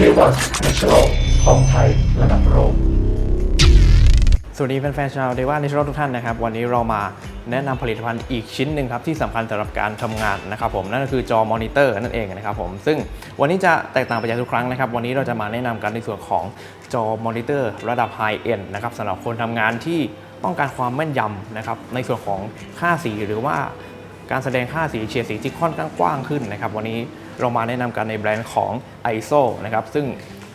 K1 Natural ของไทยระดับโลกสวัสดีแฟนๆชาวเดว่าในช n ทุกท่านนะครับ วันนี้เรามาแนะนำผลิตภัณฑ์อีกชิ้นหนึ่งครับที่สำคัญสำหรับการทำงานนะครับผมนั่นก็คือจอมอนิเตอร์นั่นเองนะครับผมซึ่งวันนี้จะแตกต่างไปจากทุกครั้งนะครับ วันนี้เราจะมาแนะนำกันในส่วนของจอมอนิเตอร์ระดับไฮเอ็นนะครับสำหรับคนทำงานที่ต้องการความแม่นยำนะครับในส่วนของค่าสีหรือว่าการแสดงค่าสีเฉดสีที่ค่อนข้างกว้างขึ้นนะครับ วันนี้ เรามาแนะนำกันในแบรนด์ของ ISO นะครับซึ่ง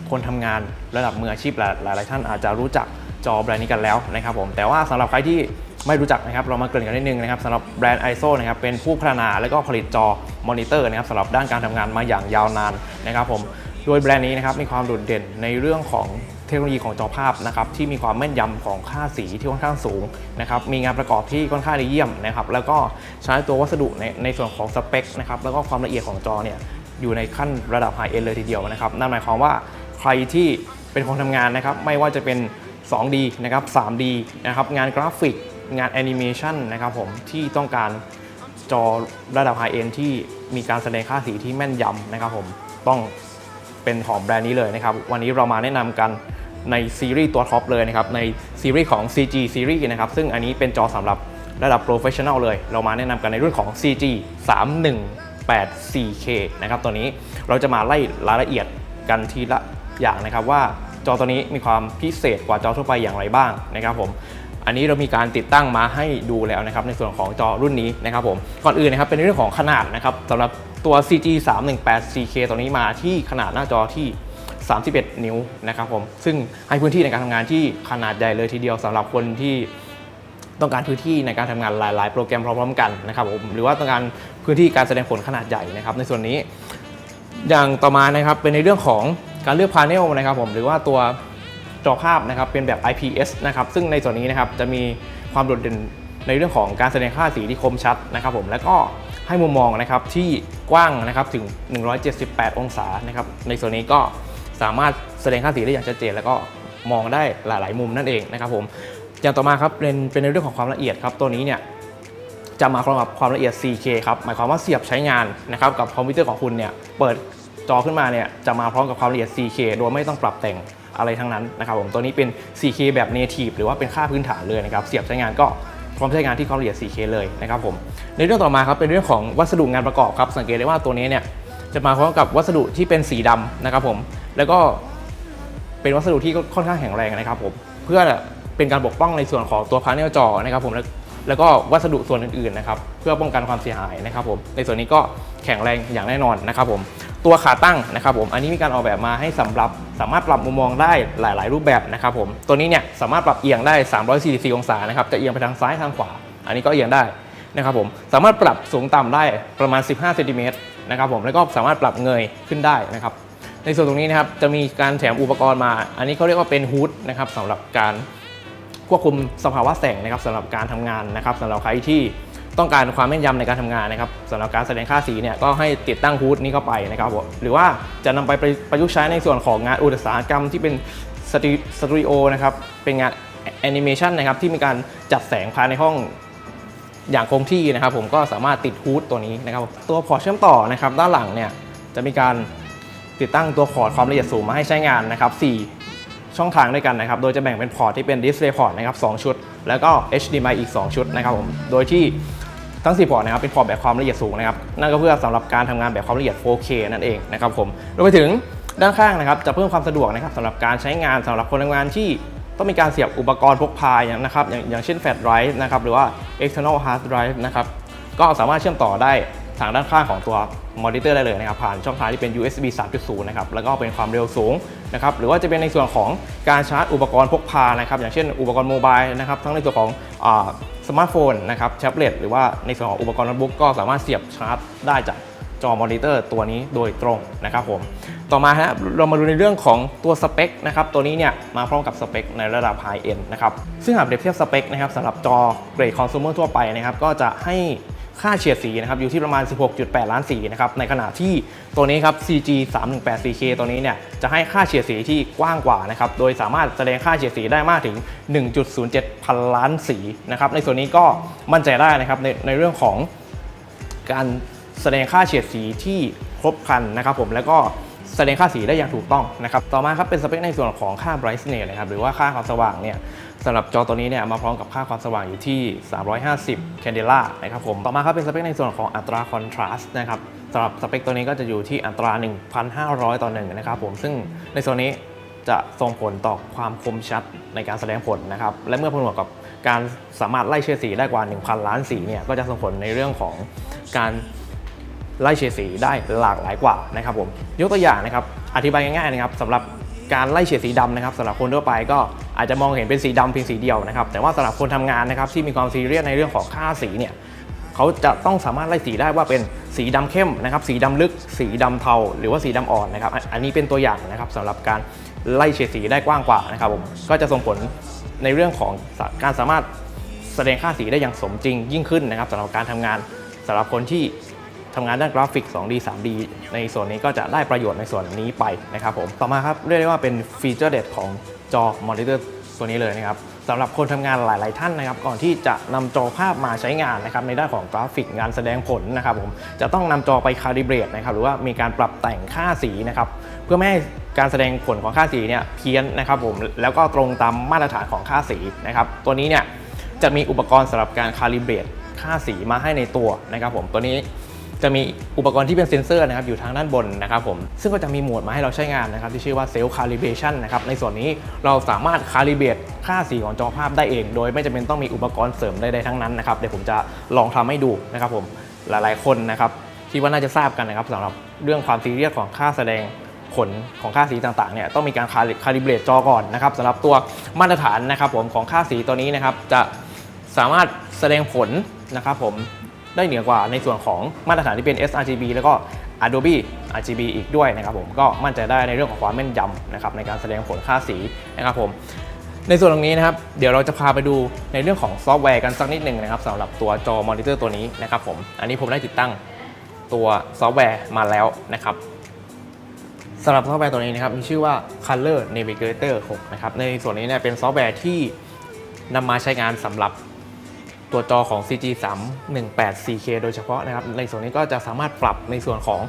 คนทำงานระดับมืออาชีพหลายหลาย ๆ ท่านอาจจะรู้จักจอแบรนด์นี้กันแล้วนะครับผมแต่ว่าสำหรับใครที่ไม่รู้จักนะครับเรามาเกริ่นกันนิดนึงนะครับสำหรับแบรนด์ ISO นะครับเป็นผู้พัฒนาและก็ผลิตจอมอนิเตอร์นะครับสำหรับด้านการทำงานมาอย่างยาวนานนะครับผมโดยแบรนด์นี้นะครับมีความโดดเด่นในเรื่องของ ทคโนโลยีของจอภาพนะครับที่มีความแม่นยำของค่าสีที่ค่อนข้างสูงนะครับมีงานประกอบที่ค่อนข้างดีเยี่ยมนะครับแล้วก็ใช้ตัววัสดุในในส่วนของสเปคนะครับแล้วก็ความละเอียดของจอเนี่ยอยู่ในขั้นระดับไฮเอ็นเลยทีเดียวนะครับนั่นหมายความว่าใครที่เป็นคนทำงานนะครับไม่ว่าจะเป็น 2D นะครับ 3D นะครับงานกราฟิก งานแอนิเมชันนะครับผมที่ต้องการจอระดับไฮเอ็นที่มีการแสดงค่าสีที่แม่นยำนะครับผมต้องเป็นของแบรนด์นี้เลยนะครับ วันนี้เรามาแนะนำกัน ในซีรีส์ตัวท็อปเลยนะครับ ในซีรีส์ของ CG ซีรีส์นะครับ ซึ่งอันนี้เป็นจอสำหรับระดับโปรเฟชชั่น a ลเลย เรามาแนะนำกันในรุ่นของ CG 318 4K นะครับตัวนี้เราจะมาไล่รายละเอียดกันทีละอย่างนะครับว่าจอตัวนี้มีความพิเศษกว่าจอทั่วไปอย่างไรบ้างนะครับผมอันนี้เรามีการติดตั้งมาให้ดูแล้วนะครับในส่วนของจอรุ่นนี้นะครับผมก่อนอื่นนะครับเป็นเรื่องของขนาดนะครับสำหรับตัว CG 318 4K ตัวนี้มาที่ขนาดหน้าจอที่ 31 นิ้วนะครับผมซึ่งให้พื้นที่ในการทำงานที่ขนาดใหญ่เลยทีเดียวสำหรับคนที่ต้องการพื้นที่ในการทำงานหลาย ๆ โปรแกรมพร้อมๆกันนะครับผมหรือว่าต้องการพื้นที่การแสดงผลขนาดใหญ่นะครับ ในส่วนนี้ อย่างต่อมานะครับเป็นในเรื่องของการเลือกพาเนลนะครับผมหรือว่าตัวจอภาพนะครับเป็นแบบ IPS นะครับซึ่งในส่วนนี้นะครับจะมีความโดดเด่นในเรื่องของการแสดงค่าสีที่คมชัดนะครับผมแล้วก็ให้มุมมองนะครับที่กว้างนะครับถึง 178 องศานะครับในส่วนนี้ก็ สามารถแสดงค่าสีได้อย่างชัดเจน แล้วก็มองได้หลาย ๆ มุมนั่นเองนะครับผมอย่างต่อมาครับเป็นเป็นในเรื่องของความละเอียดครับตัวนี้เนี่ยจะมาพร้อมกับความละเอียด 4K ครับหมายความว่าเสียบใช้งานนะครับกับคอมพิวเตอร์ของคุณเนี่ยเปิดจอขึ้นมาเนี่ยจะมาพร้อมกับความละเอียด 4K โดยไม่ต้องปรับแต่งอะไรทั้งนั้นนะครับผมตัวนี้เป็น 4K แบบ native หรือว่าเป็นค่าพื้นฐานเลยนะครับเสียบใช้งานก็พร้อมใช้งานที่ความละเอียด 4K เลยนะครับผมในเรื่องต่อมาครับเป็นเรื่องของวัสดุงานประกอบครับสังเกตได้ว่าตัวนี้เนี่ยจะมาพร้อมกับวัสดุที่เป็นสีดำนะครับผม แล้วก็เป็นวัสดุที่ค่อนข้างแข็งแรงนะครับผมเพื่อเป็นการปกป้องในส่วนของตัวพาเนลจอนะครับผมแล้วแล้วก็วัสดุส่วนอื่นๆนะครับเพื่อป้องกันความเสียหายนะครับผมในส่วนนี้ก็แข็งแรงอย่างแน่นอนนะครับผมตัวขาตั้งนะครับผมอันนี้มีการออกแบบมาให้สำหรับสามารถปรับมุมมองได้หลาย ๆ รูปแบบนะครับผมตัวนี้เนี่ยสามารถปรับเอียงได้ 344 องศานะครับจะเอียงไปทางซ้ายทางขวา อันนี้ก็เอียงได้นะครับผมสามารถปรับสูงต่ำได้ประมาณ 15เซนติเมตรนะครับผมแล้วก็สามารถปรับเงยขึ้นได้นะครับ ในส่วนตรงนี้นะครับจะมีการแถมอุปกรณ์มา อันนี้เขาเรียกว่าเป็นฮูดนะครับสำหรับการควบคุมสภาวะแสงนะครับสำหรับการทำงานนะครับสำหรับใครที่ต้องการความแม่นยำในการทำงานนะครับสำหรับการแสดงค่าสีเนี่ยก็ให้ติดตั้งฮูดนี้เข้าไปนะครับผมหรือว่าจะนำไปประยุกต์ใช้ในส่วนของงานอุตสาหกรรมที่เป็นสตูสตูดิโอนะครับเป็นงานแอนิเมชันนะครับที่มีการจัดแสงภายในห้องอย่างคงที่นะครับ ผมก็สามารถติดฮูดตัวนี้นะครับ ตัวพอร์ตเชื่อมต่อนะครับ ด้านหลังเนี่ยจะมีการ ติดตั้งตัวพอร์ตความละเอียดสูงมาให้ใช้งานนะครับ4ช่องทางด้วยกันนะครับ โดยจะแบ่งเป็นพอร์ตที่เป็น Display Port นะครับ2ชุด แล้วก็ HDMI อีก 2 ชุดนะครับผม โดยที่ทั้ง 4 พอร์ตนะครับเป็นพอร์ตแบบความละเอียดสูงนะครับ นั่นก็เพื่อสำหรับการทำงานแบบความละเอียด 4K นั่นเองนะครับผมรวมไปถึงด้านข้างนะครับจะเพิ่มความสะดวกนะครับสำหรับการใช้งานสำหรับคนทำงานที่ต้องมีการเสียบอุปกรณ์พกพาอย่างนะครับอย่างอย่างเช่นแฟลชไดรฟ์นะครับหรือว่า external hard drive นะครับก็สามารถเชื่อมต่อได้ ทางด้านข้างของตัวมอนิเตอร์ได้เลยนะครับผ่านช่องทางที่เป็น USB 3.0 นะครับแล้วก็เป็นความเร็วสูงนะครับหรือว่าจะเป็นในส่วนของการชาร์จอุปกรณ์พกพานะครับอย่างเช่นอุปกรณ์โมบายนะครับทั้งในส่วนของสมาร์ทโฟนนะครับแท็บเล็ตหรือว่าในส่วนของอุปกรณ์โน้ตบุ๊กก็สามารถเสียบชาร์จได้จากจอมอนิเตอร์ตัวนี้โดยตรงนะครับผมต่อมาฮะเรามาดูในเรื่องของตัวสเปคนะครับตัวนี้เนี่ยมาพร้อมกับสเปคในระดับไฮเอ็นนะครับซึ่งหากเปรียบเทียบสเปคนะครับสำหรับจอเกรดคอน sumer ทั่วไปนะครับก็จะให้ ค่าเฉดสีนะครับอยู่ที่ประมาณ 16.8 ล้านสีนะครับในขณะที่ตัวนี้ครับ CG 318 4K ตัวนี้เนี่ยจะให้ค่าเฉดสีที่กว้างกว่านะครับโดยสามารถแสดงค่าเฉดสีได้มากถึง 1.07 พันล้านสีนะครับในส่วนนี้ก็มั่นใจได้นะครับในในเรื่องของการแสดงค่าเฉดสีที่ครบครันนะครับผมแล้วก็แสดงค่าสีได้อย่างถูกต้องนะครับ ต่อมาครับเป็นสเปคในส่วนของค่า brightness นะครับหรือว่าค่าความสว่างเนี่ย สำหรับจอตัวนี้เนี่ยมาพร้อมกับค่าความสว่างอยู่ที่ 350 candela นะครับผม ต่อมาครับเป็นสเปคในส่วนของอัตรา contrast นะครับสำหรับสเปคตัวนี้ก็จะอยู่ที่อัตรา 1,500 ต่อหนึ่งนะครับผม ซึ่งในส่วนนี้จะส่งผลต่อความคมชัดในการแสดงผลนะครับ และเมื่อผนวกกับการสามารถไล่เฉดสีได้กว่า 1,000 ล้านสีเนี่ย ก็จะส่งผลในเรื่องของการไล่เฉดสีได้หลากหลายกว่านะครับผม ยกตัวอย่างนะครับ อธิบายง่ายๆนะครับสำหรับ การไล่เฉดสีดำนะครับสำหรับคนทั่วไปก็อาจจะมองเห็นเป็นสีดำเพียงสีเดียวนะครับแต่ว่าสำหรับคนทำงานนะครับที่มีความซีเรียสในเรื่องของค่าสีเนี่ยเขาจะต้องสามารถไล่สีได้ว่าเป็นสีดำเข้มนะครับสีดำลึก สีดำเทา หรือว่าสีดำอ่อนนะครับอันนนี้เป็นตัวอย่างนะครับสำหรับการไล่เฉดสีได้กว้างกว่านะครับผมก็จะส่งผลในเรื่องของการสามารถแสดงค่าสีได้อย่างสมจริงยิ่งขึ้นนะครับสำหรับการทำงานสำหรับคนที่ ทำงานด้านกราฟิก 2D 3D ในส่วนนี้ก็จะได้ประโยชน์ในส่วนนี้ไปนะครับผมต่อมาครับเรียกได้ว่าเป็นฟีเจอร์เด็ดของจอมอนิเตอร์ตัวนี้เลยนะครับสำหรับคนทำงานหลาย ๆ ท่านนะครับ ก่อนที่จะนำจอภาพมาใช้งานนะครับในด้านของกราฟิกงานแสดงผลนะครับผมจะต้องนำจอไปคาลิเบรตนะครับหรือว่ามีการปรับแต่งค่าสีนะครับเพื่อไม่ให้การแสดงผลของค่าสีเนี่ยเพี้ยนนะครับผมแล้วก็ตรงตามมาตรฐานของค่าสีนะครับตัวนี้เนี่ยจะมีอุปกรณ์สำหรับการคาลิเบรตค่าสีมาให้ในตัวนะครับผมตัวนี้ จะมีอุปกรณ์ที่เป็นเซ็นเซอร์นะครับอยู่ทางด้านบนนะครับผมซึ่งก็จะมีโหมดมาให้เราใช้งานนะครับที่ชื่อว่า Self Calibration นะครับในส่วนนี้เราสามารถคาลิเบตค่าสีของจอภาพได้เอง โดยไม่จำเป็นต้องมีอุปกรณ์เสริมใดๆทั้งนั้นนะครับเดี๋ยวผมจะลองทำให้ดูนะครับผมหลายๆคนนะครับที่ว่าน่าจะทราบกันนะครับสำหรับเรื่องความซีเรียสของค่าแสดงผลของค่าสีต่างๆเนี่ยต้องมีการคาลิเบรตจอก่อนนะครับสำหรับตัวมาตรฐานนะครับผมของค่าสีตัวนี้นะครับจะสามารถแสดงผลนะครับผม ได้เหนือกว่าในส่วนของมาตรฐานที่เป็น sRGB แล้วก็ Adobe RGB อีกด้วยนะครับผมก็มั่นใจได้ในเรื่องของความแม่นยำนะครับในการแสดงผลค่าสีนะครับผมในส่วนตรงนี้นะครับเดี๋ยวเราจะพาไปดูในเรื่องของซอฟต์แวร์กันสักนิดหนึ่งนะครับสำหรับตัวจอมอนิเตอร์ตัวนี้นะครับผมอันนี้ผมได้ติดตั้งตัวซอฟต์แวร์มาแล้วนะครับสำหรับซอฟต์แวร์ตัวนี้นะครับมีชื่อว่า Color Navigator 6นะครับในส่วนนี้เนี่ยเป็นซอฟต์แวร์ที่นำมาใช้งานสำหรับ ตัวจอของ CG 3 1 8 4K โดยเฉพาะนะครับ ในส่วนนี้ก็จะสามารถปรับในส่วนของ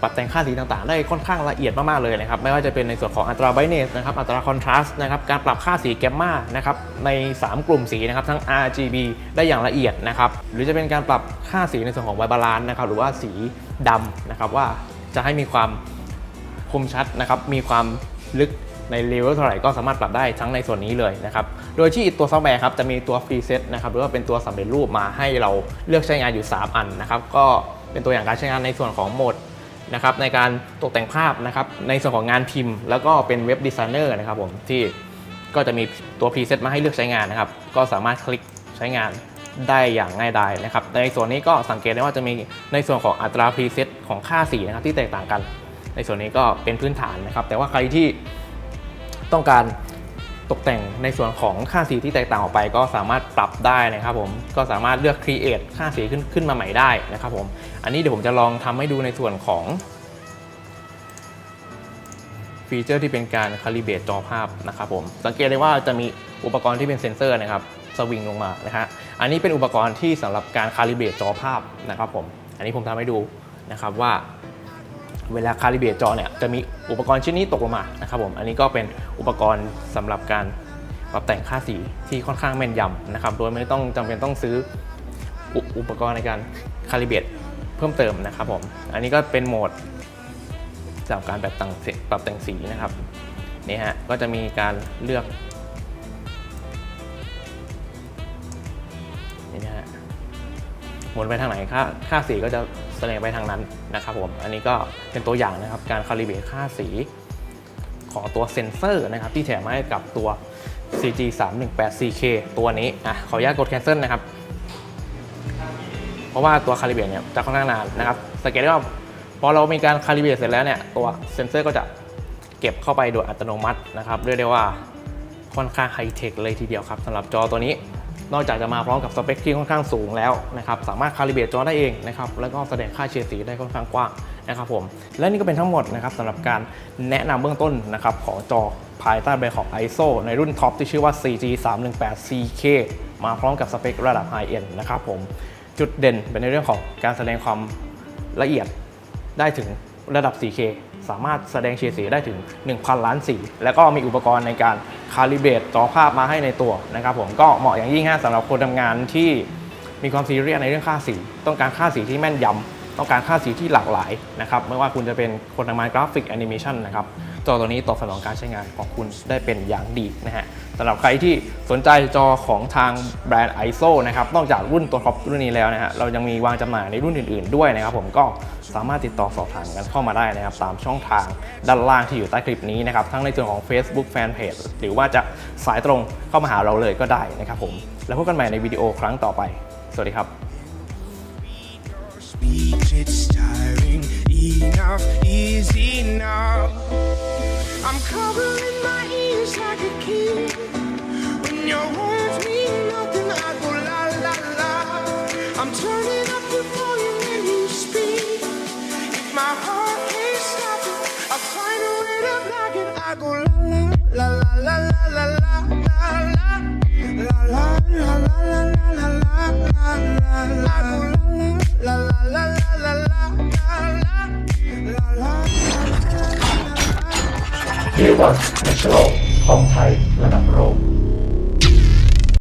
ปรับแต่งค่าสีต่างๆ ได้ค่อนข้างละเอียดมากๆเลยนะครับ ไม่ว่าจะเป็นในส่วนของอัตราไบเนสนะครับ อัตราคอนทราสต์นะครับ การปรับค่าสีแกมมานะครับ ใน 3 กลุ่มสีนะครับ ทั้ง RGB ได้อย่างละเอียดนะครับ หรือจะเป็นการปรับค่าสีในส่วนของไวบาลานนะครับ หรือว่าสีดำนะครับ ว่าจะให้มีความคมชัดนะครับ มีความลึก ในเลเวลเท่าไหร่ก็สามารถปรับได้ทั้งในส่วนนี้เลยนะครับ โดยที่ตัวซอฟต์แวร์ครับจะมีตัวฟรีเซตนะครับหรือว่าเป็นตัวสำเร็จรูปมาให้เราเลือกใช้งานอยู่ 3 อันนะครับ ก็เป็นตัวอย่างการใช้งานในส่วนของโหมดนะครับในการตกแต่งภาพนะครับในส่วนของงานพิมพ์ แล้วก็เป็นเว็บดีไซเนอร์นะครับผมที่ก็จะมีตัวพรีเซตมาให้เลือกใช้งานนะครับ ก็สามารถคลิกใช้งานได้อย่างง่ายดายนะครับ ในส่วนนี้ก็สังเกตได้ว่าจะมีในส่วนของอัตราพรีเซตของค่าสีนะครับที่แตกต่างกัน ในส่วนนี้ก็เป็นพื้นฐานนะครับ แต่ว่าใครที่ ต้องการตกแต่งในส่วนของค่าสีที่แตกต่างออกไป ก็สามารถปรับได้นะครับผมก็สามารถเลือก create ค่าสีขึ้นขึ้นมาใหม่ได้นะครับผมอันนี้เดี๋ยวผมจะลองทำให้ดูในส่วนของ ฟีเจอร์ที่เป็นการคาลิเบตจอภาพนะครับผมสังเกตได้ว่าจะมีอุปกรณ์ที่เป็นเซ็นเซอร์นะครับสวิงลงมานะฮะอันนี้เป็นอุปกรณ์ที่สำหรับการคาลิเบตจอภาพนะครับผมอันนี้ผมทำให้ดูนะครับว่าเวลาคาลิเบตจอเนี่ยจะมี อุปกรณ์ชิ้นนี้ตกลงมานะครับผมอันนี้ก็เป็นอุปกรณ์สำหรับการปรับแต่งค่าสีที่ค่อนข้างแม่นยำนะครับ โดยไม่ต้องจำเป็นต้องซื้ออุอุปกรณ์ในการคาลิเบรตเพิ่มเติมนะครับผมอันนี้ก็เป็นโหมดสำหรับการแบบต่างปรับแต่งสีนะครับนี่ฮะก็จะมีการเลือกนี่ฮะหมุนไปทางไหนค่าค่าสีก็จะ แสดงไปทางนั้นนะครับผม อันนี้ก็เป็นตัวอย่างนะครับการคาลิเบรตค่าสีของตัวเซ็นเซอร์นะครับที่แถมมาให้กับตัว CG 3 1 8 4K ตัวนี้อะขออนุญาตกด cancel นะครับ เพราะว่าตัวคาลิเบรตเนี่ยจะค่อนข้างนานนะครับสังเกตได้ว่าพอเรามีการคาลิเบรตเสร็จแล้วเนี่ยตัวเซ็นเซอร์ก็จะเก็บเข้าไปโดยอัตโนมัตินะครับเรียกได้ว่าค่อนข้างไฮเทคเลยทีเดียวครับสำหรับจอตัวนี้ นอกจากจะมาพร้อมกับสเปคที่ค่อนข้างสูงแล้วนะครับสามารถคาลิเบรตจอได้เองนะครับแล้วก็แสดงค่าเฉดสีได้ค่อนข้างกว้างนะครับผมและนี่ก็เป็นทั้งหมดนะครับสำหรับการแนะนำเบื้องต้นนะครับของจอภายใต้แบรนด์ของ ISO ในรุ่นท็อปที่ชื่อว่า CG 3 1 8 CK มาพร้อมกับสเปคระดับ High End นะครับผมจุดเด่นเป็นในเรื่องของการแสดงความละเอียดได้ถึง ระดับ 4K สามารถแสดงเฉดสีได้ถึง 1,000 ล้านสี แล้วก็มีอุปกรณ์ในการคาลิเบรตจอภาพมาให้ในตัวนะครับผมก็เหมาะอย่างยิ่งฮะสำหรับคนทำงานที่มีความซีเรียสในเรื่องค่าสี ต้องการค่าสีที่แม่นยำต้องการค่าสีที่หลากหลายนะครับไม่ว่าคุณจะเป็นคนทำงานกราฟิกแอนิเมชันนะครับจอตัวนี้ตอบสนองการใช้งานของคุณได้เป็นอย่างดีนะฮะ สำหรับใครที่สนใจจอของทางแบรนด์ ISO นะครับนอกจากรุ่นตัวท็อปรุ่นนี้แล้วนะฮะเรายังมีวางจำหน่ายในรุ่นอื่นๆด้วยนะครับผมก็สามารถติดต่อสอบถามกันเข้ามาได้นะครับตามช่องทางด้านล่างที่อยู่ใต้คลิปนี้นะครับทั้งในส่วนของ Facebook Fanpage หรือว่าจะสายตรงเข้ามาหาเราเลยก็ได้นะครับผมแล้วพบกันใหม่ในวิดีโอครั้งต่อไป สวัสดีครับ speech, it's tiring. Enough is enough. I'm covering my ears like a kid. When your words mean nothing, I go la la la. I'm turning up the volume when you speak. If my heart can't stop it, I'll find a way to block it. I go la la la la 网络红牌。